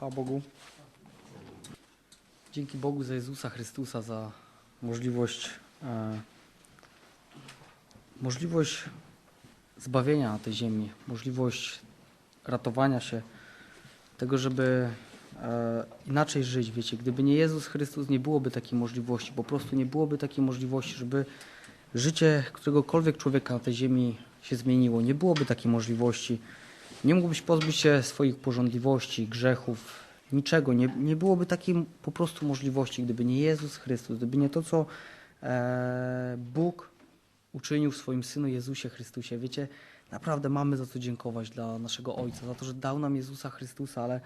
Chwała Bogu. Dzięki Bogu za Jezusa Chrystusa, za możliwość, e, możliwość zbawienia na tej ziemi, możliwość ratowania się, tego, żeby e, inaczej żyć. Wiecie, gdyby nie Jezus Chrystus, nie byłoby takiej możliwości, po prostu nie byłoby takiej możliwości, żeby życie któregokolwiek człowieka na tej ziemi się zmieniło. Nie byłoby takiej możliwości. Nie mógłbyś pozbyć się swoich porządliwości, grzechów, niczego. Nie, nie byłoby takiej po prostu możliwości, gdyby nie Jezus Chrystus, gdyby nie to, co e, Bóg uczynił w swoim Synu Jezusie Chrystusie. Wiecie, naprawdę mamy za co dziękować dla naszego Ojca, za to, że dał nam Jezusa Chrystusa, ale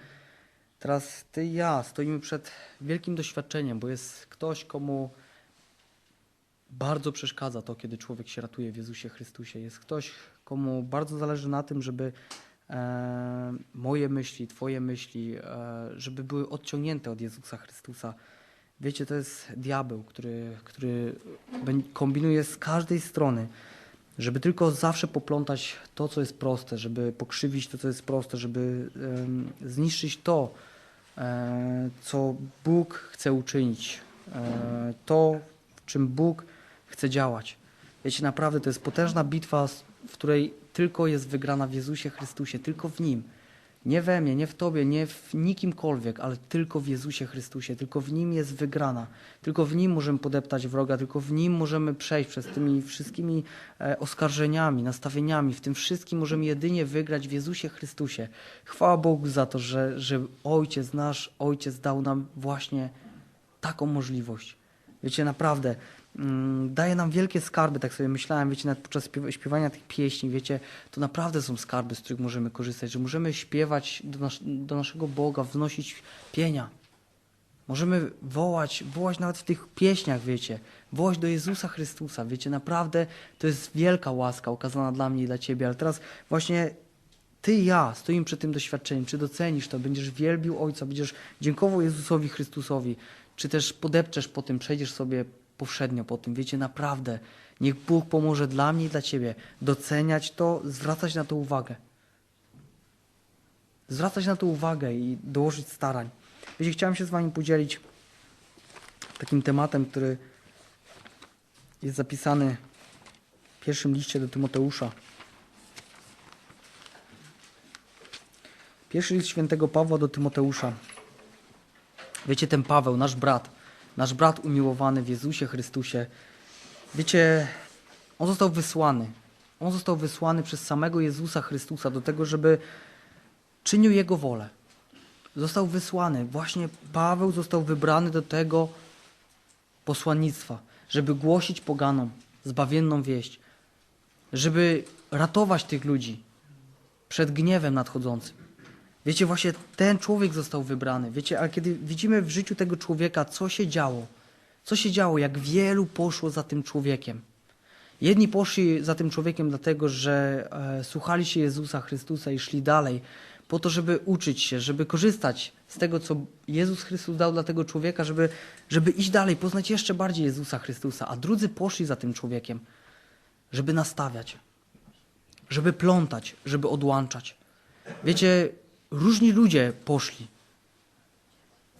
teraz Ty i ja stoimy przed wielkim doświadczeniem, bo jest ktoś, komu bardzo przeszkadza to, kiedy człowiek się ratuje w Jezusie Chrystusie. Jest ktoś, komu bardzo zależy na tym, żeby moje myśli, Twoje myśli, e, żeby były odciągnięte od Jezusa Chrystusa. Wiecie, to jest diabeł, który, który kombinuje z każdej strony, żeby tylko zawsze poplątać to, co jest proste, żeby pokrzywić to, co jest proste, żeby zniszczyć to, e, co Bóg chce uczynić, e, to, w czym Bóg chce działać. Wiecie, naprawdę to jest potężna bitwa, w której tylko jest wygrana w Jezusie Chrystusie, tylko w Nim. Nie we mnie, nie w Tobie, nie w nikimkolwiek, ale tylko w Jezusie Chrystusie. Tylko w Nim jest wygrana. Tylko w Nim możemy podeptać wroga, tylko w Nim możemy przejść przez tymi wszystkimi e, oskarżeniami, nastawieniami. W tym wszystkim możemy jedynie wygrać w Jezusie Chrystusie. Chwała Bogu za to, że, że Ojciec nasz, Ojciec dał nam właśnie taką możliwość. Wiecie, naprawdę, daje nam wielkie skarby, tak sobie myślałem, wiecie, nawet podczas śpiew- śpiewania tych pieśni, wiecie, to naprawdę są skarby, z których możemy korzystać, że możemy śpiewać do, nas, do naszego Boga, wnosić pienia. Możemy wołać, wołać nawet w tych pieśniach, wiecie, wołać do Jezusa Chrystusa, wiecie, naprawdę to jest wielka łaska okazana dla mnie i dla Ciebie, ale teraz właśnie ty i ja stoimy przed tym doświadczeniem. Czy docenisz to, będziesz wielbił Ojca, będziesz dziękował Jezusowi Chrystusowi, czy też podepczesz po tym, przejdziesz sobie powszednio po tym. Wiecie, naprawdę, niech Bóg pomoże dla mnie i dla Ciebie doceniać to, zwracać na to uwagę. Zwracać na to uwagę i dołożyć starań. Wiecie, chciałem się z Wami podzielić takim tematem, który jest zapisany w pierwszym liście do Tymoteusza. Pierwszy list świętego Pawła do Tymoteusza. Wiecie, ten Paweł, nasz brat, nasz brat umiłowany w Jezusie Chrystusie, wiecie, on został wysłany. On został wysłany przez samego Jezusa Chrystusa do tego, żeby czynił Jego wolę. Został wysłany. Właśnie Paweł został wybrany do tego posłannictwa, żeby głosić poganom zbawienną wieść, żeby ratować tych ludzi przed gniewem nadchodzącym. Wiecie, właśnie ten człowiek został wybrany. Wiecie, ale kiedy widzimy w życiu tego człowieka, co się działo, co się działo, jak wielu poszło za tym człowiekiem. Jedni poszli za tym człowiekiem dlatego, że e, słuchali się Jezusa Chrystusa i szli dalej, po to, żeby uczyć się, żeby korzystać z tego, co Jezus Chrystus dał dla tego człowieka, żeby, żeby iść dalej, poznać jeszcze bardziej Jezusa Chrystusa. A drudzy poszli za tym człowiekiem, żeby nastawiać, żeby plątać, żeby odłączać. Wiecie, różni ludzie poszli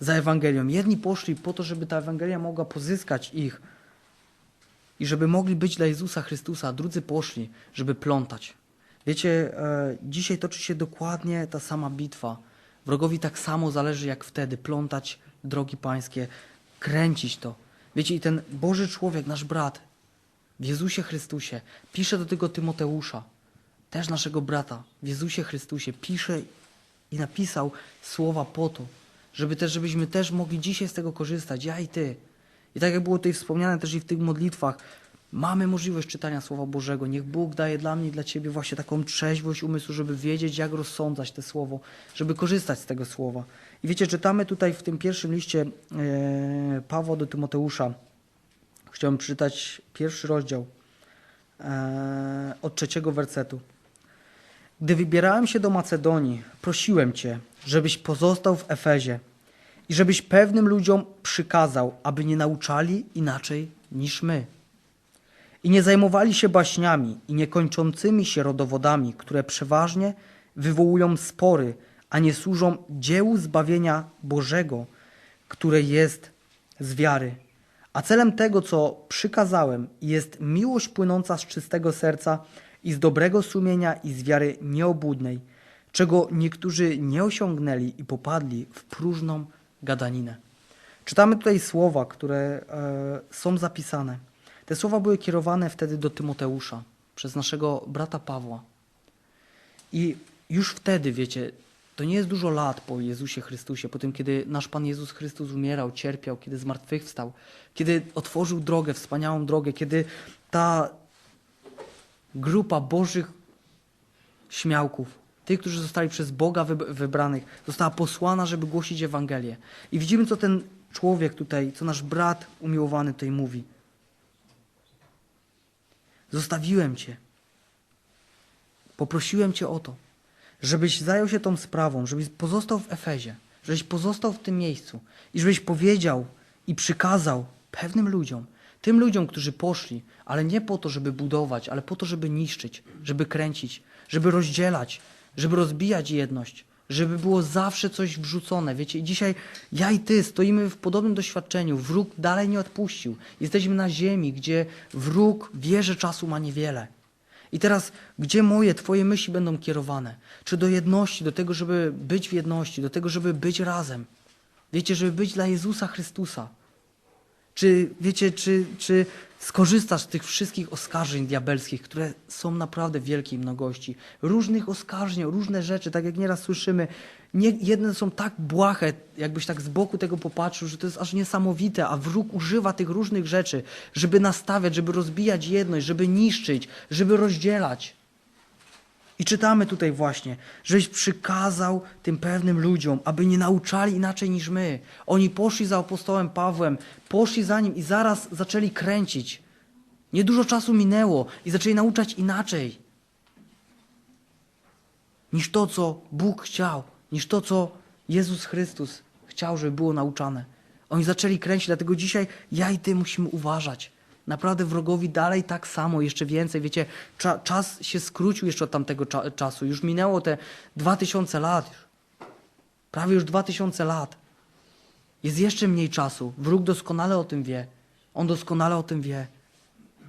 za Ewangelią. Jedni poszli po to, żeby ta Ewangelia mogła pozyskać ich i żeby mogli być dla Jezusa Chrystusa, a drudzy poszli, żeby plątać. Wiecie, e, dzisiaj toczy się dokładnie ta sama bitwa. Wrogowi tak samo zależy jak wtedy plątać drogi pańskie, kręcić to. Wiecie, i ten Boży człowiek, nasz brat, w Jezusie Chrystusie, pisze do tego Tymoteusza, też naszego brata, w Jezusie Chrystusie, pisze i napisał słowa po to, żeby też, żebyśmy też mogli dzisiaj z tego korzystać, ja i ty. I tak jak było tutaj wspomniane też i w tych modlitwach, mamy możliwość czytania Słowa Bożego. Niech Bóg daje dla mnie i dla ciebie właśnie taką trzeźwość umysłu, żeby wiedzieć, jak rozsądzać te Słowo, żeby korzystać z tego Słowa. I wiecie, czytamy tutaj w tym pierwszym liście e, Pawła do Tymoteusza. Chciałbym przeczytać pierwszy rozdział e, od trzeciego wersetu. Gdy wybierałem się do Macedonii, prosiłem Cię, żebyś pozostał w Efezie i żebyś pewnym ludziom przykazał, aby nie nauczali inaczej niż my. I nie zajmowali się baśniami i niekończącymi się rodowodami, które przeważnie wywołują spory, a nie służą dziełu zbawienia Bożego, które jest z wiary. A celem tego, co przykazałem, jest miłość płynąca z czystego serca i z dobrego sumienia i z wiary nieobłudnej, czego niektórzy nie osiągnęli i popadli w próżną gadaninę. Czytamy tutaj słowa, które e, są zapisane. Te słowa były kierowane wtedy do Tymoteusza przez naszego brata Pawła. I już wtedy, wiecie, to nie jest dużo lat po Jezusie Chrystusie, po tym, kiedy nasz Pan Jezus Chrystus umierał, cierpiał, kiedy zmartwychwstał, kiedy otworzył drogę, wspaniałą drogę, kiedy ta grupa Bożych śmiałków, tych, którzy zostali przez Boga wyb- wybranych, została posłana, żeby głosić Ewangelię. I widzimy, co ten człowiek tutaj, co nasz brat umiłowany tutaj mówi. Zostawiłem Cię. Poprosiłem Cię o to, żebyś zajął się tą sprawą, żebyś pozostał w Efezie, żebyś pozostał w tym miejscu i żebyś powiedział i przykazał pewnym ludziom, tym ludziom, którzy poszli, ale nie po to, żeby budować, ale po to, żeby niszczyć, żeby kręcić, żeby rozdzielać, żeby rozbijać jedność, żeby było zawsze coś wrzucone. Wiecie, i dzisiaj ja i ty stoimy w podobnym doświadczeniu. Wróg dalej nie odpuścił. Jesteśmy na ziemi, gdzie wróg wie, że czasu ma niewiele. I teraz, gdzie moje, Twoje myśli będą kierowane? Czy do jedności, do tego, żeby być w jedności, do tego, żeby być razem? Wiecie, żeby być dla Jezusa Chrystusa. Czy, wiecie, czy, czy skorzystasz z tych wszystkich oskarżeń diabelskich, które są naprawdę w wielkiej mnogości? Różnych oskarżeń, różne rzeczy, tak jak nieraz słyszymy. Nie, jedne są tak błahe, jakbyś tak z boku tego popatrzył, że to jest aż niesamowite, a wróg używa tych różnych rzeczy, żeby nastawiać, żeby rozbijać jedność, żeby niszczyć, żeby rozdzielać. I czytamy tutaj właśnie, żeś przykazał tym pewnym ludziom, aby nie nauczali inaczej niż my. Oni poszli za apostołem Pawłem, poszli za nim i zaraz zaczęli kręcić. Niedużo czasu minęło i zaczęli nauczać inaczej niż to, co Bóg chciał, niż to, co Jezus Chrystus chciał, żeby było nauczane. Oni zaczęli kręcić, dlatego dzisiaj ja i ty musimy uważać. Naprawdę wrogowi dalej tak samo, jeszcze więcej. Wiecie, cza, czas się skrócił jeszcze od tamtego cza, czasu. Już minęło te 2000 lat. Prawie już 2000 lat. Jest jeszcze mniej czasu. Wróg doskonale o tym wie. On doskonale o tym wie.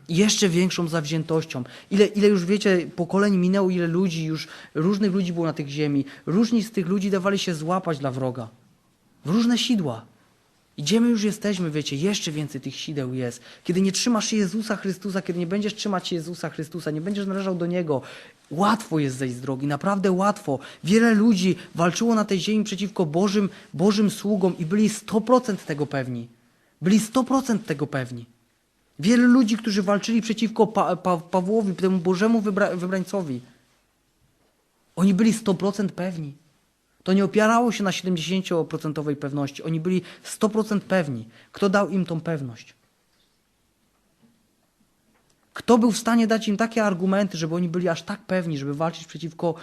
Jeszcze większą zawziętością. Ile, ile już wiecie, pokoleń minęło, ile ludzi już, różnych ludzi było na tych ziemi. Różni z tych ludzi dawali się złapać dla wroga. W różne sidła. I gdzie my już jesteśmy, wiecie, jeszcze więcej tych sideł jest. Kiedy nie trzymasz Jezusa Chrystusa, kiedy nie będziesz trzymać Jezusa Chrystusa, nie będziesz należał do Niego, łatwo jest zejść z drogi, naprawdę łatwo. Wiele ludzi walczyło na tej ziemi przeciwko Bożym, Bożym sługom i byli 100% tego pewni. Byli 100% tego pewni. Wielu ludzi, którzy walczyli przeciwko pa, pa, Pawłowi, temu Bożemu wybra, wybrańcowi, oni byli 100% pewni. To nie opierało się na 70% pewności. Oni byli 100% pewni. Kto dał im tą pewność? Kto był w stanie dać im takie argumenty, żeby oni byli aż tak pewni, żeby walczyć przeciwko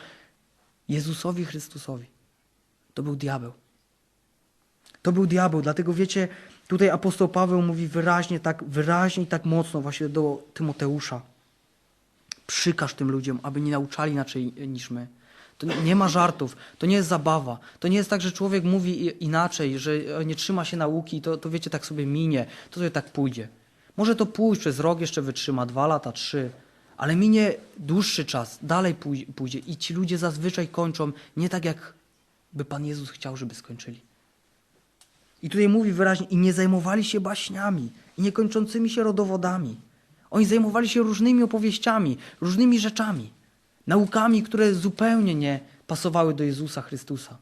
Jezusowi Chrystusowi? To był diabeł. To był diabeł, dlatego wiecie, tutaj apostoł Paweł mówi wyraźnie, tak wyraźnie i tak mocno właśnie do Tymoteusza. Przykaż tym ludziom, aby nie nauczali inaczej niż my. To nie ma żartów, to nie jest zabawa. To nie jest tak, że człowiek mówi inaczej, że nie trzyma się nauki i to, to wiecie, tak sobie minie, to sobie tak pójdzie. Może to pójść, przez rok jeszcze wytrzyma, dwa lata, trzy, ale minie dłuższy czas, dalej pójdzie i ci ludzie zazwyczaj kończą nie tak, jak by Pan Jezus chciał, żeby skończyli. I tutaj mówi wyraźnie, i nie zajmowali się baśniami, i niekończącymi się rodowodami. Oni zajmowali się różnymi opowieściami, różnymi rzeczami, naukami, które zupełnie nie pasowały do Jezusa Chrystusa.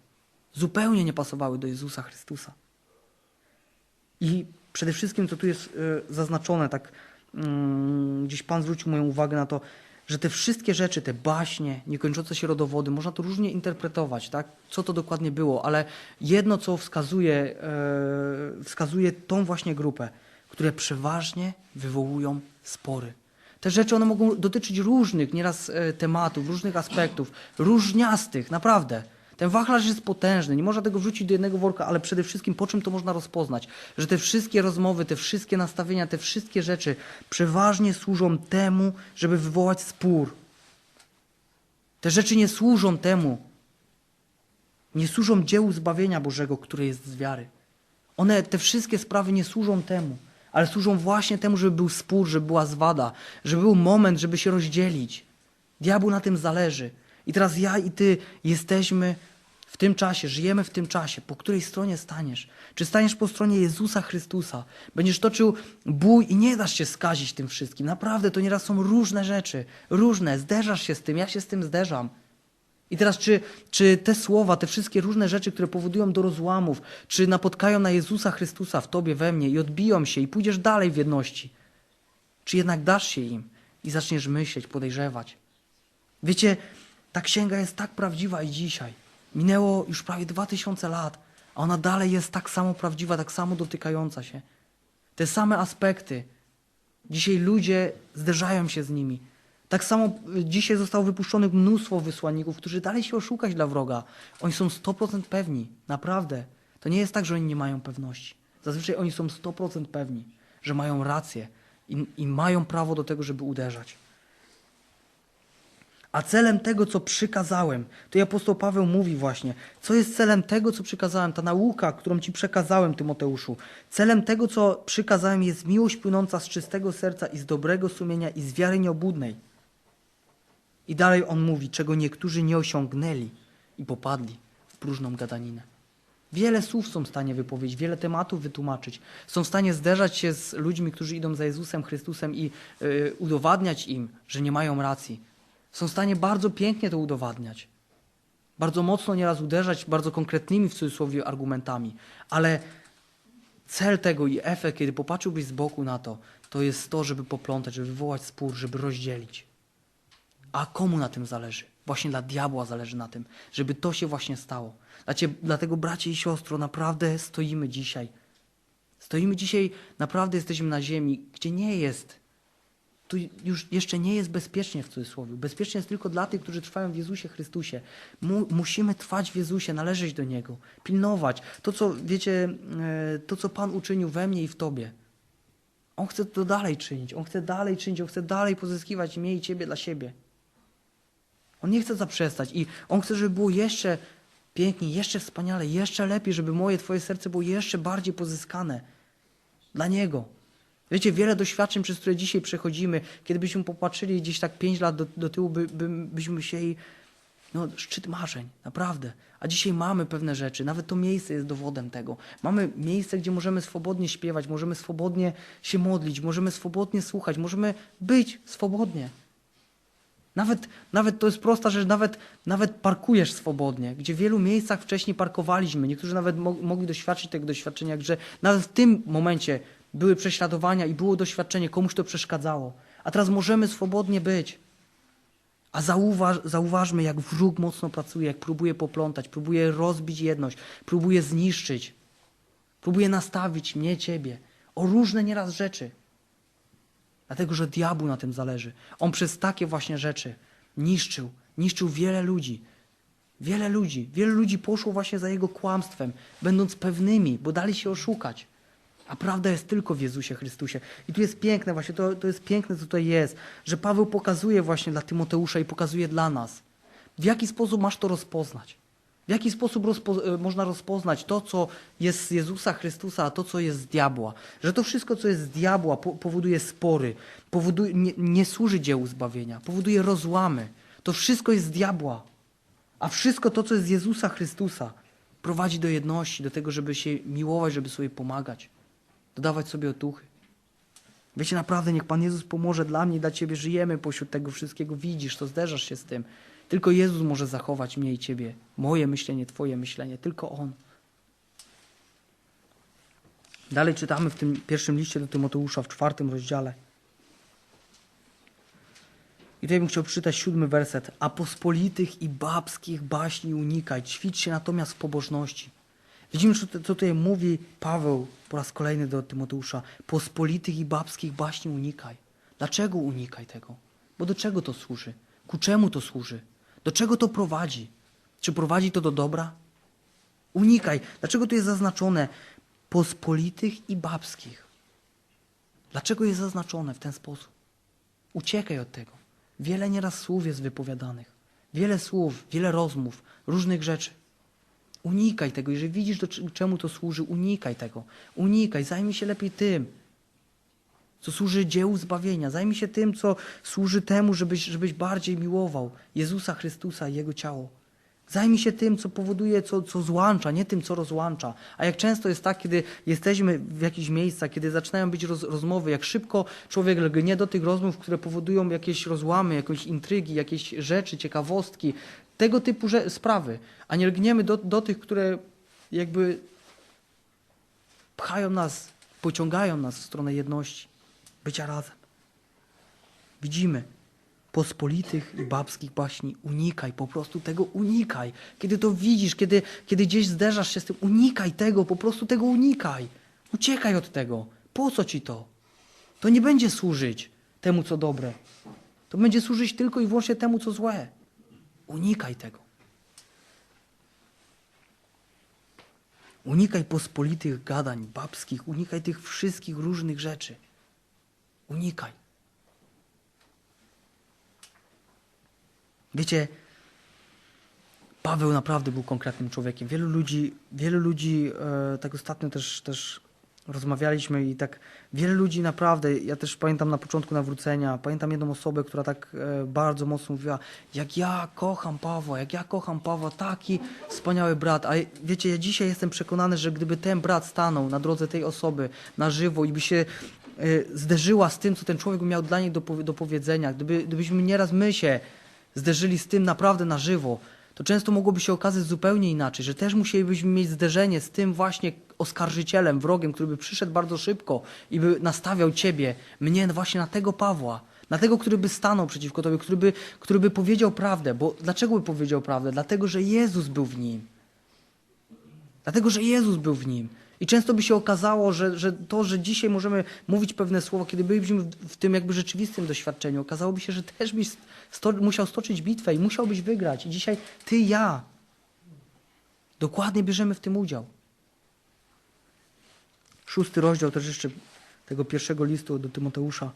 Zupełnie nie pasowały do Jezusa Chrystusa. I przede wszystkim, co tu jest y, zaznaczone, tak y, gdzieś Pan zwrócił moją uwagę na to, że te wszystkie rzeczy, te baśnie, niekończące się rodowody, można to różnie interpretować, tak? co to dokładnie było, ale jedno, co wskazuje, e, wskazuje tą właśnie grupę, które przeważnie wywołują spory. Te rzeczy one mogą dotyczyć różnych nieraz e, tematów, różnych aspektów, różniastych, naprawdę. Ten wachlarz jest potężny, nie można tego wrzucić do jednego worka, ale przede wszystkim po czym to można rozpoznać? Że te wszystkie rozmowy, te wszystkie nastawienia, te wszystkie rzeczy przeważnie służą temu, żeby wywołać spór. Te rzeczy nie służą temu, Nie służą dziełu zbawienia Bożego, które jest z wiary. One, te wszystkie sprawy nie służą temu, ale służą właśnie temu, żeby był spór, żeby była zwada, żeby był moment, żeby się rozdzielić. Diabłu na tym zależy. I teraz ja i ty jesteśmy w tym czasie, żyjemy w tym czasie. Po której stronie staniesz? Czy staniesz po stronie Jezusa Chrystusa? Będziesz toczył bój i nie dasz się skazić tym wszystkim. Naprawdę, to nieraz są różne rzeczy. Różne. Zderzasz się z tym. Ja się z tym zderzam. I teraz, czy, czy te słowa, te wszystkie różne rzeczy, które powodują do rozłamów, czy napotkają na Jezusa Chrystusa w tobie, we mnie i odbiją się i pójdziesz dalej w jedności? Czy jednak dasz się im i zaczniesz myśleć, podejrzewać? Wiecie, ta księga jest tak prawdziwa i dzisiaj. Minęło już prawie dwa tysiące lat, a ona dalej jest tak samo prawdziwa, tak samo dotykająca się. Te same aspekty. Dzisiaj ludzie zderzają się z nimi. Tak samo y, dzisiaj zostało wypuszczonych mnóstwo wysłanników, którzy dali się oszukać dla wroga. Oni są 100% pewni, naprawdę. To nie jest tak, że oni nie mają pewności. Zazwyczaj oni są 100% pewni, że mają rację i, i mają prawo do tego, żeby uderzać. A celem tego, co przykazałem, to i apostoł Paweł mówi właśnie, co jest celem tego, co przykazałem, ta nauka, którą ci przekazałem, Tymoteuszu. Celem tego, co przykazałem, jest miłość płynąca z czystego serca i z dobrego sumienia i z wiary nieobudnej. I dalej on mówi, czego niektórzy nie osiągnęli i popadli w próżną gadaninę. Wiele słów są w stanie wypowiedzieć, wiele tematów wytłumaczyć. Są w stanie zderzać się z ludźmi, którzy idą za Jezusem Chrystusem i yy, udowadniać im, że nie mają racji. Są w stanie bardzo pięknie to udowadniać. Bardzo mocno nieraz uderzać bardzo konkretnymi w cudzysłowie argumentami. Ale cel tego i efekt, kiedy popatrzyłbyś z boku na to, to jest to, żeby poplątać, żeby wywołać spór, żeby rozdzielić. A komu na tym zależy? Właśnie dla diabła zależy na tym, żeby to się właśnie stało. Dlatego, bracie i siostro, naprawdę stoimy dzisiaj. Stoimy dzisiaj, naprawdę jesteśmy na ziemi, gdzie nie jest, tu już jeszcze nie jest bezpiecznie w cudzysłowie. Bezpiecznie jest tylko dla tych, którzy trwają w Jezusie Chrystusie. Mu, musimy trwać w Jezusie, należeć do Niego, pilnować. To, co, wiecie, e, to, co Pan uczynił we mnie i w Tobie. On chce to dalej czynić, On chce dalej czynić, On chce dalej pozyskiwać mnie i Ciebie dla siebie. On nie chce zaprzestać i On chce, żeby było jeszcze piękniej, jeszcze wspaniale, jeszcze lepiej, żeby moje, Twoje serce było jeszcze bardziej pozyskane dla Niego. Wiecie, wiele doświadczeń, przez które dzisiaj przechodzimy, kiedy byśmy popatrzyli gdzieś tak pięć lat do, do tyłu, by, by, byśmy musieli, no szczyt marzeń, naprawdę. A dzisiaj mamy pewne rzeczy, nawet to miejsce jest dowodem tego. Mamy miejsce, gdzie możemy swobodnie śpiewać, możemy swobodnie się modlić, możemy swobodnie słuchać, możemy być swobodnie. Nawet, nawet to jest prosta rzecz, nawet, nawet parkujesz swobodnie, gdzie w wielu miejscach wcześniej parkowaliśmy. Niektórzy nawet mo mogli doświadczyć tego doświadczenia, że nawet w tym momencie były prześladowania i było doświadczenie, komuś to przeszkadzało. A teraz możemy swobodnie być. A zauważ, zauważmy, jak wróg mocno pracuje, jak próbuje poplątać, próbuje rozbić jedność, próbuje zniszczyć, próbuje nastawić mnie, ciebie o różne nieraz rzeczy. Dlatego, że diabłu na tym zależy. On przez takie właśnie rzeczy niszczył, niszczył wiele ludzi. Wiele ludzi, wiele ludzi poszło właśnie za jego kłamstwem, będąc pewnymi, bo dali się oszukać. A prawda jest tylko w Jezusie Chrystusie. I tu jest piękne, właśnie to, to jest piękne, co tutaj jest, że Paweł pokazuje właśnie dla Tymoteusza i pokazuje dla nas, w jaki sposób masz to rozpoznać. W jaki sposób rozpo, e, można rozpoznać to, co jest z Jezusa Chrystusa, a to, co jest z diabła. Że to wszystko, co jest z diabła, po, powoduje spory, powoduje, nie, nie służy dziełu zbawienia, powoduje rozłamy. To wszystko jest z diabła. A wszystko to, co jest z Jezusa Chrystusa, prowadzi do jedności, do tego, żeby się miłować, żeby sobie pomagać dodawać sobie otuchy. Wiecie, naprawdę, niech Pan Jezus pomoże dla mnie dla Ciebie. Żyjemy pośród tego wszystkiego. Widzisz to, zderzasz się z tym. Tylko Jezus może zachować mnie i Ciebie. Moje myślenie, Twoje myślenie. Tylko On. Dalej czytamy w tym pierwszym liście do Tymoteusza w czwartym rozdziale. I tutaj bym chciał przeczytać siódmy werset. A pospolitych i babskich baśni unikaj. Ćwicz się natomiast w pobożności. Widzimy, co tutaj mówi Paweł po raz kolejny do Tymoteusza. Pospolitych i babskich baśni unikaj. Dlaczego unikaj tego? Bo do czego to służy? Ku czemu to służy? Do czego to prowadzi? Czy prowadzi to do dobra? Unikaj. Dlaczego tu jest zaznaczone pospolitych i babskich? Dlaczego jest zaznaczone w ten sposób? Uciekaj od tego. Wiele nieraz słów jest wypowiadanych. Wiele słów, wiele rozmów, różnych rzeczy. Unikaj tego. Jeżeli widzisz, do czemu to służy, unikaj tego. Unikaj, zajmij się lepiej tym, co służy dziełu zbawienia. Zajmij się tym, co służy temu, żebyś, żebyś bardziej miłował Jezusa Chrystusa i Jego ciało. Zajmij się tym, co powoduje, co, co złącza, nie tym, co rozłącza. A jak często jest tak, kiedy jesteśmy w jakichś miejscach, kiedy zaczynają być roz, rozmowy, jak szybko człowiek lgnie do tych rozmów, które powodują jakieś rozłamy, jakieś intrygi, jakieś rzeczy, ciekawostki, tego typu że, sprawy, a nie lgniemy do, do tych, które jakby pchają nas, pociągają nas w stronę jedności, bycia razem. Widzimy pospolitych i babskich baśni. Unikaj, po prostu tego unikaj. Kiedy to widzisz, kiedy, kiedy gdzieś zderzasz się z tym, unikaj tego, po prostu tego unikaj. Uciekaj od tego. Po co ci to? To nie będzie służyć temu, co dobre. To będzie służyć tylko i wyłącznie temu, co złe. Unikaj tego. Unikaj pospolitych gadań babskich, unikaj tych wszystkich różnych rzeczy. Unikaj. Wiecie, Paweł naprawdę był konkretnym człowiekiem. Wielu ludzi, wielu ludzi e, tak ostatnio też, też rozmawialiśmy i tak wiele ludzi naprawdę, ja też pamiętam na początku nawrócenia, pamiętam jedną osobę, która tak e, bardzo mocno mówiła, jak ja kocham Pawła, jak ja kocham Pawła, taki wspaniały brat. A wiecie, ja dzisiaj jestem przekonany, że gdyby ten brat stanął na drodze tej osoby na żywo i by się zderzyła z tym, co ten człowiek miał dla niej do, do powiedzenia, gdyby, gdybyśmy nieraz my się zderzyli z tym naprawdę na żywo, to często mogłoby się okazać zupełnie inaczej, że też musielibyśmy mieć zderzenie z tym właśnie oskarżycielem, wrogiem, który by przyszedł bardzo szybko i by nastawiał ciebie, mnie właśnie na tego Pawła, na tego, który by stanął przeciwko tobie, który by, który by powiedział prawdę. Bo dlaczego by powiedział prawdę? Dlatego, że Jezus był w nim. Dlatego, że Jezus był w nim. I często by się okazało, że, że to, że dzisiaj możemy mówić pewne słowa, kiedy bylibyśmy w, tym jakby rzeczywistym doświadczeniu, okazałoby się, że też byś sto, musiał stoczyć bitwę i musiałbyś wygrać. I dzisiaj ty ja dokładnie bierzemy w tym udział. Szósty rozdział też jeszcze tego pierwszego listu do Tymoteusza.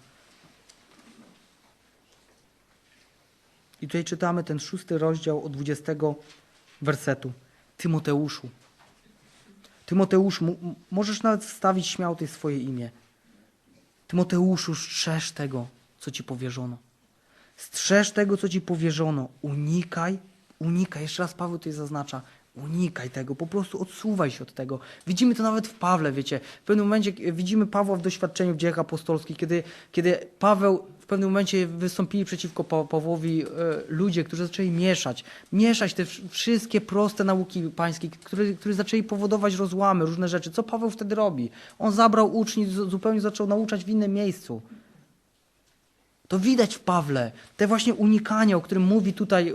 I tutaj czytamy ten szósty rozdział od 20 wersetu. Tymoteuszu. Tymoteusz, możesz nawet wstawić śmiało tutaj swoje imię. Tymoteuszu, strzeż tego, co ci powierzono. Strzeż tego, co ci powierzono. Unikaj, unikaj. Jeszcze raz Paweł tutaj zaznacza. Unikaj tego, po prostu odsuwaj się od tego. Widzimy to nawet w Pawle, wiecie. W pewnym momencie e, widzimy Pawła w doświadczeniu w dziejach apostolskich, kiedy, kiedy Paweł w pewnym momencie wystąpili przeciwko Pa- Pawłowi e, ludzie, którzy zaczęli mieszać. Mieszać te wsz- wszystkie proste nauki pańskie, które, które zaczęli powodować rozłamy, różne rzeczy. Co Paweł wtedy robi? On zabrał uczniów, zupełnie zaczął nauczać w innym miejscu. To widać w Pawle, te właśnie unikanie, o którym mówi tutaj, yy,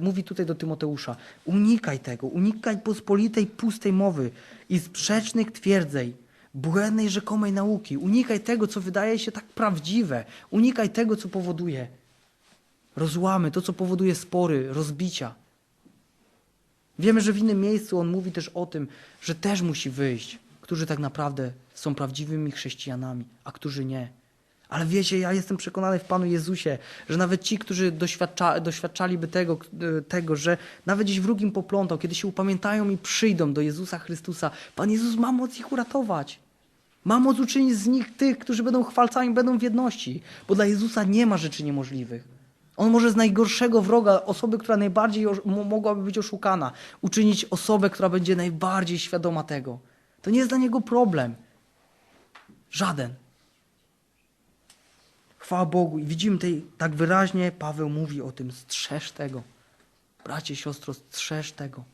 mówi tutaj do Tymoteusza. Unikaj tego, unikaj pospolitej, pustej mowy i sprzecznych twierdzeń, błędnej rzekomej nauki. Unikaj tego, co wydaje się tak prawdziwe. Unikaj tego, co powoduje rozłamy, to, co powoduje spory, rozbicia. Wiemy, że w innym miejscu on mówi też o tym, że też musi wyjść, którzy tak naprawdę są prawdziwymi chrześcijanami, a którzy nie. Ale wiecie, ja jestem przekonany w Panu Jezusie, że nawet ci, którzy doświadcza, doświadczaliby tego, e, tego, że nawet gdzieś wróg im poplątał, kiedy się upamiętają i przyjdą do Jezusa Chrystusa, Pan Jezus ma moc ich uratować. Ma moc uczynić z nich tych, którzy będą chwalcami, będą w jedności. Bo dla Jezusa nie ma rzeczy niemożliwych. On może z najgorszego wroga, osoby, która najbardziej mogłaby być oszukana, uczynić osobę, która będzie najbardziej świadoma tego. To nie jest dla niego problem. Żaden. Chwała Bogu. I widzimy tutaj tak wyraźnie, Paweł mówi o tym, strzeż tego. Bracie, siostro, strzeż tego.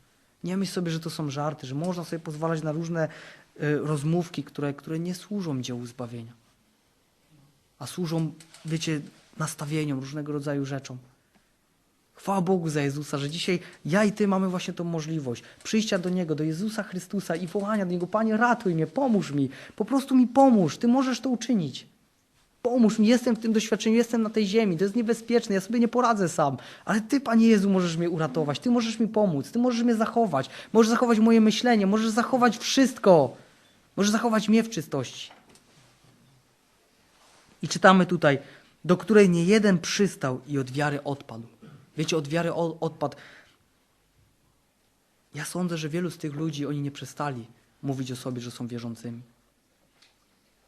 Nie myśl sobie, że to są żarty, że można sobie pozwalać na różne y, rozmówki, które, które nie służą dziełu zbawienia, a służą, wiecie, nastawieniom, różnego rodzaju rzeczom. Chwała Bogu za Jezusa, że dzisiaj ja i Ty mamy właśnie tą możliwość przyjścia do Niego, do Jezusa Chrystusa i wołania do Niego, Panie ratuj mnie, pomóż mi, po prostu mi pomóż, Ty możesz to uczynić. Pomóż mi, jestem w tym doświadczeniu, jestem na tej ziemi, to jest niebezpieczne, ja sobie nie poradzę sam, ale Ty, Panie Jezu, możesz mnie uratować, Ty możesz mi pomóc, Ty możesz mnie zachować, możesz zachować moje myślenie, możesz zachować wszystko, możesz zachować mnie w czystości. I czytamy tutaj, do której nie jeden przystał i od wiary odpadł. Wiecie, od wiary odpadł. Ja sądzę, że wielu z tych ludzi, oni nie przestali mówić o sobie, że są wierzącymi.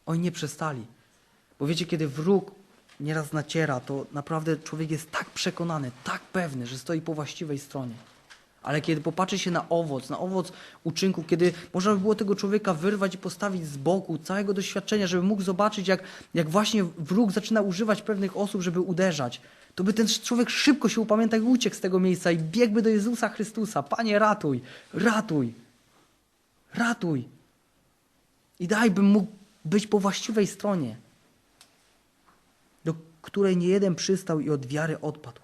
Oni nie przestali. Bo wiecie, kiedy wróg nieraz naciera, to naprawdę człowiek jest tak przekonany, tak pewny, że stoi po właściwej stronie. Ale kiedy popatrzy się na owoc, na owoc uczynku, kiedy można by było tego człowieka wyrwać i postawić z boku całego doświadczenia, żeby mógł zobaczyć, jak, jak właśnie wróg zaczyna używać pewnych osób, żeby uderzać, to by ten człowiek szybko się upamiętał i uciekł z tego miejsca i biegłby do Jezusa Chrystusa. Panie, ratuj, ratuj, ratuj. I daj, bym mógł być po właściwej stronie, której nie jeden przystał i od wiary odpadł.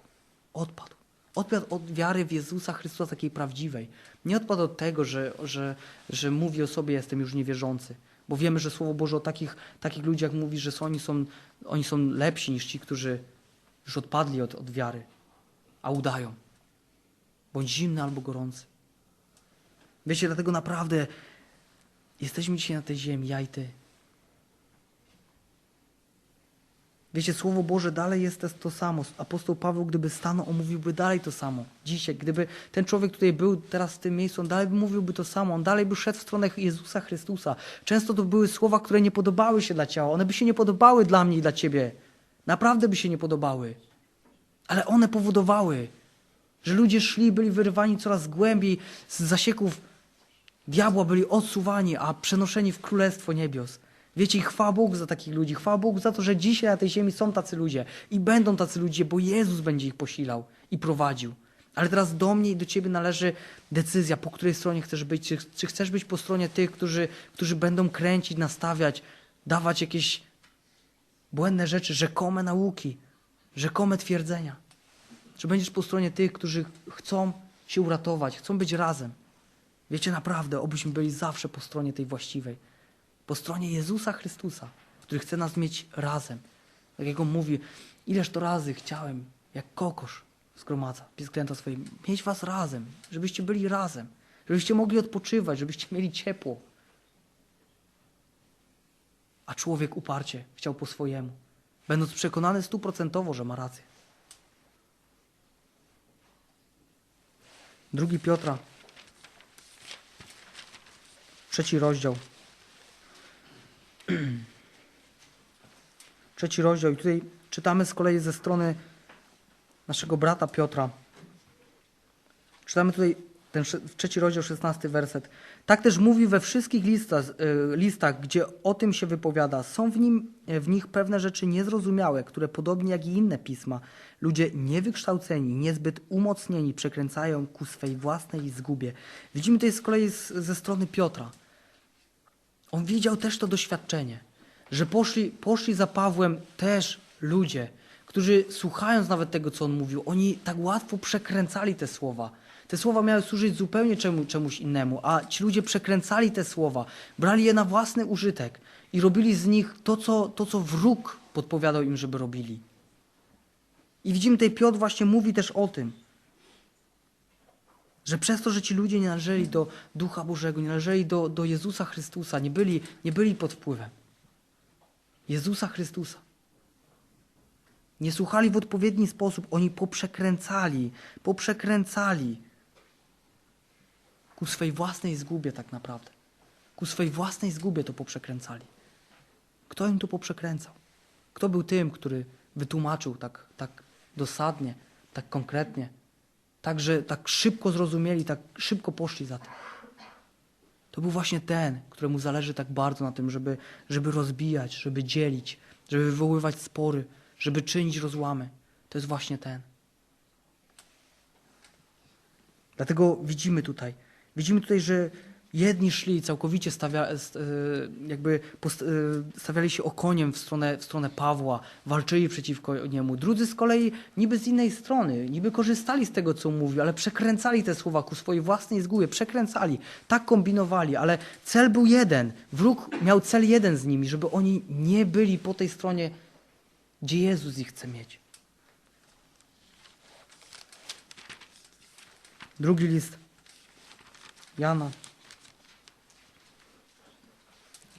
Odpadł. Odpadł od wiary w Jezusa Chrystusa takiej prawdziwej. Nie odpadł od tego, że, że, że mówi o sobie, jestem już niewierzący. Bo wiemy, że Słowo Boże o takich, takich ludziach mówi, że oni, są, oni są lepsi niż ci, którzy już odpadli od, od wiary, a udają. Bądź zimny albo gorący. Wiecie, dlatego naprawdę jesteśmy dzisiaj na tej ziemi, ja i ty. Wiecie, Słowo Boże dalej jest to- samo. Apostoł Paweł, gdyby stanął, on mówiłby dalej to samo. Dzisiaj, gdyby ten człowiek tutaj był teraz w tym miejscu, on dalej by mówiłby to samo. On dalej by szedł w stronę Jezusa Chrystusa. Często to były słowa, które nie podobały się dla ciała. One by się nie podobały dla mnie i dla ciebie. Naprawdę by się nie podobały. Ale one powodowały, że ludzie szli, byli wyrywani coraz głębiej z zasieków diabła, byli odsuwani, a przenoszeni w Królestwo Niebios. Wiecie, i chwała Bogu za takich ludzi, chwała Bogu za to, że dzisiaj na tej ziemi są tacy ludzie i będą tacy ludzie, bo Jezus będzie ich posilał i prowadził. Ale teraz do mnie i do ciebie należy decyzja, po której stronie chcesz być. Czy, czy chcesz być po stronie tych, którzy, którzy będą kręcić, nastawiać, dawać jakieś błędne rzeczy, rzekome nauki, rzekome twierdzenia. Czy będziesz po stronie tych, którzy chcą się uratować, chcą być razem. Wiecie, naprawdę, obyśmy byli zawsze po stronie tej właściwej. Po stronie Jezusa Chrystusa, który chce nas mieć razem. Tak jak on mówi, ileż to razy chciałem, jak kokosz zgromadza piesklęta swoje, mieć was razem, żebyście byli razem, żebyście mogli odpoczywać, żebyście mieli ciepło. A człowiek uparcie chciał po swojemu, będąc przekonany stuprocentowo, że ma rację. Drugi Piotra, trzeci rozdział. Trzeci rozdział i tutaj czytamy z kolei ze strony naszego brata Piotra. Czytamy tutaj ten trzeci rozdział, szesnasty werset. Tak też mówi we wszystkich listach, e, listach, gdzie o tym się wypowiada. Są w, nim, w nich pewne rzeczy niezrozumiałe, które podobnie jak i inne pisma, ludzie niewykształceni, niezbyt umocnieni przekręcają ku swej własnej zgubie. Widzimy tutaj z kolei z, ze strony Piotra. On widział też to doświadczenie, że poszli, poszli za Pawłem też ludzie, którzy słuchając nawet tego, co on mówił, oni tak łatwo przekręcali te słowa. Te słowa miały służyć zupełnie czemu, czemuś innemu, a ci ludzie przekręcali te słowa, brali je na własny użytek i robili z nich to, co, to, co wróg podpowiadał im, żeby robili. I widzimy tutaj Piotr właśnie mówi też o tym, że przez to, że ci ludzie nie należeli do Ducha Bożego, nie należeli do, do Jezusa Chrystusa, nie byli, nie byli pod wpływem Jezusa Chrystusa. Nie słuchali w odpowiedni sposób, oni poprzekręcali, poprzekręcali ku swej własnej zgubie tak naprawdę. Ku swej własnej zgubie to poprzekręcali. Kto im to poprzekręcał? Kto był tym, który wytłumaczył tak, tak dosadnie, tak konkretnie, tak, że tak szybko zrozumieli, tak szybko poszli za tym? To był właśnie ten, któremu zależy tak bardzo na tym, żeby, żeby rozbijać, żeby dzielić, żeby wywoływać spory, żeby czynić rozłamy. To jest właśnie ten. Dlatego widzimy tutaj, widzimy tutaj, że jedni szli całkowicie stawia, st- e, jakby e, stawiali się okoniem w stronę, w stronę Pawła, walczyli przeciwko niemu. Drudzy z kolei niby z innej strony, niby korzystali z tego, co mówił, ale przekręcali te słowa ku swojej własnej zgubie, przekręcali, tak kombinowali, ale cel był jeden. Wróg miał cel jeden z nimi, żeby oni nie byli po tej stronie, gdzie Jezus ich chce mieć. Drugi list Jana.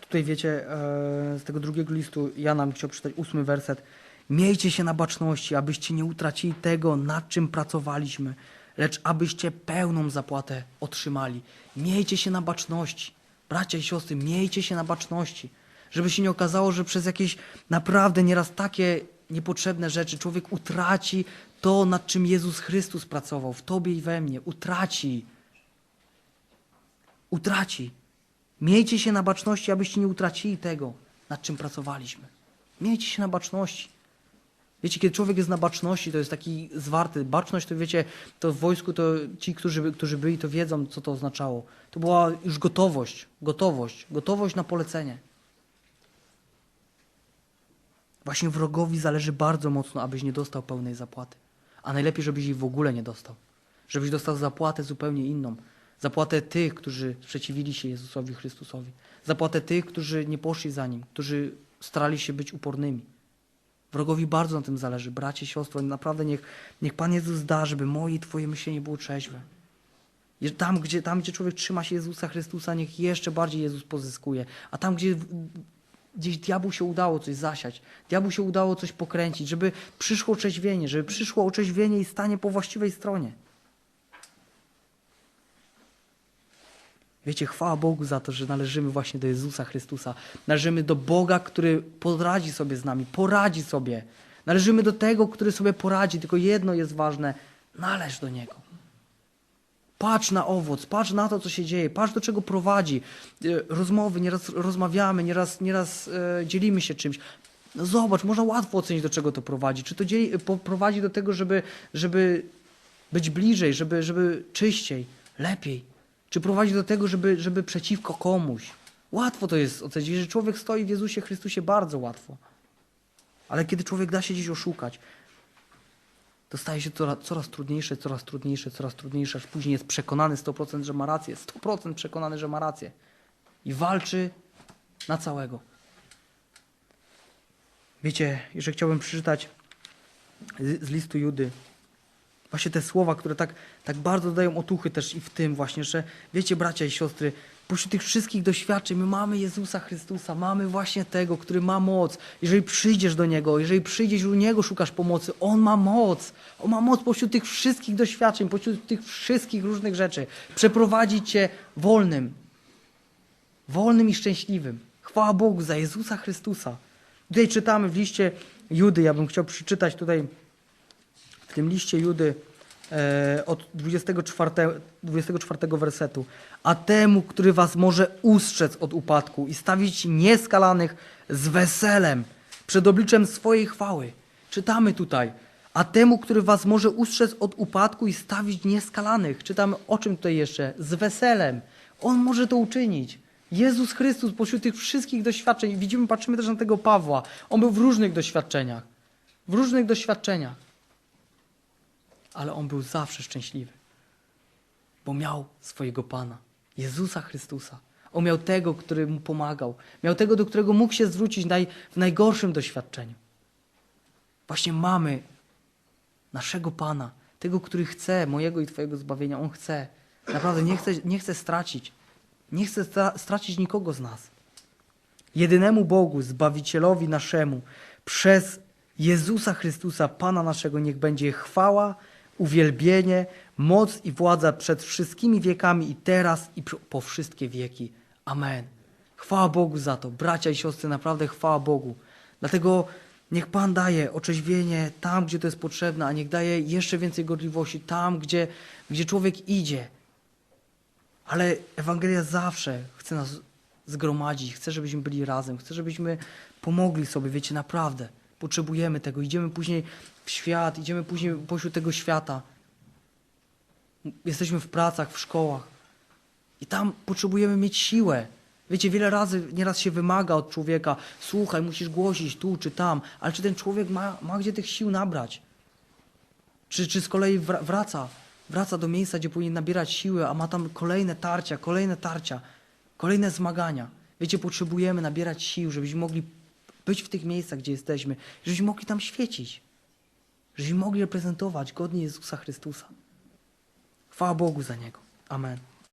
Tutaj wiecie, e, z tego drugiego listu Jana bym chciał przeczytać ósmy werset. Miejcie się na baczności, abyście nie utracili tego, nad czym pracowaliśmy, lecz abyście pełną zapłatę otrzymali. Miejcie się na baczności. Bracia i siostry, miejcie się na baczności. Żeby się nie okazało, że przez jakieś naprawdę nieraz takie niepotrzebne rzeczy człowiek utraci to, nad czym Jezus Chrystus pracował w tobie i we mnie. Utraci. Utraci. Miejcie się na baczności, abyście nie utracili tego, nad czym pracowaliśmy. Miejcie się na baczności. Wiecie, kiedy człowiek jest na baczności, to jest taki zwarty. Baczność to wiecie, to w wojsku to ci, którzy, którzy byli, to wiedzą, co to oznaczało. To była już gotowość, gotowość, gotowość na polecenie. Właśnie wrogowi zależy bardzo mocno, abyś nie dostał pełnej zapłaty. A najlepiej, żebyś jej w ogóle nie dostał. Żebyś dostał zapłatę zupełnie inną. Zapłatę tych, którzy sprzeciwili się Jezusowi Chrystusowi. Zapłatę tych, którzy nie poszli za Nim, którzy starali się być upornymi. Wrogowi bardzo na tym zależy. Bracie, siostro, naprawdę niech, niech Pan Jezus da, żeby moje i Twoje myślenie było trzeźwe. Tam gdzie, tam, gdzie człowiek trzyma się Jezusa Chrystusa, niech jeszcze bardziej Jezus pozyskuje. A tam, gdzie gdzieś diabłu się udało coś zasiać, diabłu się udało coś pokręcić, żeby przyszło trzeźwienie, żeby przyszło otrzeźwienie i stanie po właściwej stronie. Wiecie, chwała Bogu za to, że należymy właśnie do Jezusa Chrystusa. Należymy do Boga, który poradzi sobie z nami, poradzi sobie. Należymy do tego, który sobie poradzi, tylko jedno jest ważne: należ do Niego. Patrz na owoc, patrz na to, co się dzieje, patrz do czego prowadzi. E, Rozmowy, nieraz rozmawiamy, nieraz, nieraz e, dzielimy się czymś. No zobacz, można łatwo ocenić, do czego to prowadzi. Czy to dzieli, po, prowadzi do tego, żeby, żeby być bliżej, żeby, żeby czyściej, lepiej. Czy prowadzi do tego, żeby, żeby przeciwko komuś. Łatwo to jest ocenić. Jeżeli człowiek stoi w Jezusie Chrystusie, bardzo łatwo. Ale kiedy człowiek da się gdzieś oszukać, to staje się coraz, coraz trudniejsze, coraz trudniejsze, coraz trudniejsze, aż później jest przekonany 100%, że ma rację, 100% przekonany, że ma rację. I walczy na całego. Wiecie, jeszcze chciałbym przeczytać z, z listu Judy właśnie te słowa, które tak, tak bardzo dają otuchy też i w tym właśnie, że wiecie bracia i siostry, pośród tych wszystkich doświadczeń my mamy Jezusa Chrystusa, mamy właśnie tego, który ma moc. Jeżeli przyjdziesz do Niego, jeżeli przyjdziesz u Niego szukasz pomocy, On ma moc. On ma moc pośród tych wszystkich doświadczeń, pośród tych wszystkich różnych rzeczy. Przeprowadzić Cię wolnym, wolnym i szczęśliwym. Chwała Bogu za Jezusa Chrystusa. Tutaj czytamy w liście Judy, ja bym chciał przeczytać tutaj tym liście Judy e, od 24, 24 wersetu. A temu, który was może ustrzec od upadku i stawić nieskalanych z weselem przed obliczem swojej chwały. Czytamy tutaj. A temu, który was może ustrzec od upadku i stawić nieskalanych. Czytamy o czym tutaj jeszcze? Z weselem. On może to uczynić. Jezus Chrystus pośród tych wszystkich doświadczeń. Widzimy, patrzymy też na tego Pawła. On był w różnych doświadczeniach. W różnych doświadczeniach ale on był zawsze szczęśliwy, bo miał swojego Pana, Jezusa Chrystusa. On miał tego, który mu pomagał, miał tego, do którego mógł się zwrócić naj, w najgorszym doświadczeniu. Właśnie mamy naszego Pana, tego, który chce mojego i Twojego zbawienia. On chce. Naprawdę nie chce, nie chce stracić. Nie chce stra- stracić nikogo z nas. Jedynemu Bogu, Zbawicielowi naszemu, przez Jezusa Chrystusa, Pana naszego, niech będzie chwała, uwielbienie, moc i władza przed wszystkimi wiekami i teraz i po- wszystkie wieki. Amen. Chwała Bogu za to. Bracia i siostry, naprawdę chwała Bogu. Dlatego niech Pan daje otrzeźwienie tam, gdzie to jest potrzebne, a niech daje jeszcze więcej gorliwości tam, gdzie, gdzie człowiek idzie. Ale Ewangelia zawsze chce nas zgromadzić, chce, żebyśmy byli razem, chce, żebyśmy pomogli sobie, wiecie, naprawdę. Potrzebujemy tego. Idziemy później w świat, idziemy później pośród tego świata. Jesteśmy w pracach, w szkołach. I tam potrzebujemy mieć siłę. Wiecie, wiele razy, nieraz się wymaga od człowieka, słuchaj, musisz głosić tu czy tam, ale czy ten człowiek ma, ma gdzie tych sił nabrać? Czy, czy z kolei wra- wraca, wraca do miejsca, gdzie powinien nabierać siły, a ma tam kolejne tarcia, kolejne tarcia, kolejne zmagania. Wiecie, potrzebujemy nabierać sił, żebyśmy mogli być w tych miejscach, gdzie jesteśmy, żebyśmy mogli tam świecić, żebyśmy mogli reprezentować godnie Jezusa Chrystusa. Chwała Bogu za Niego. Amen.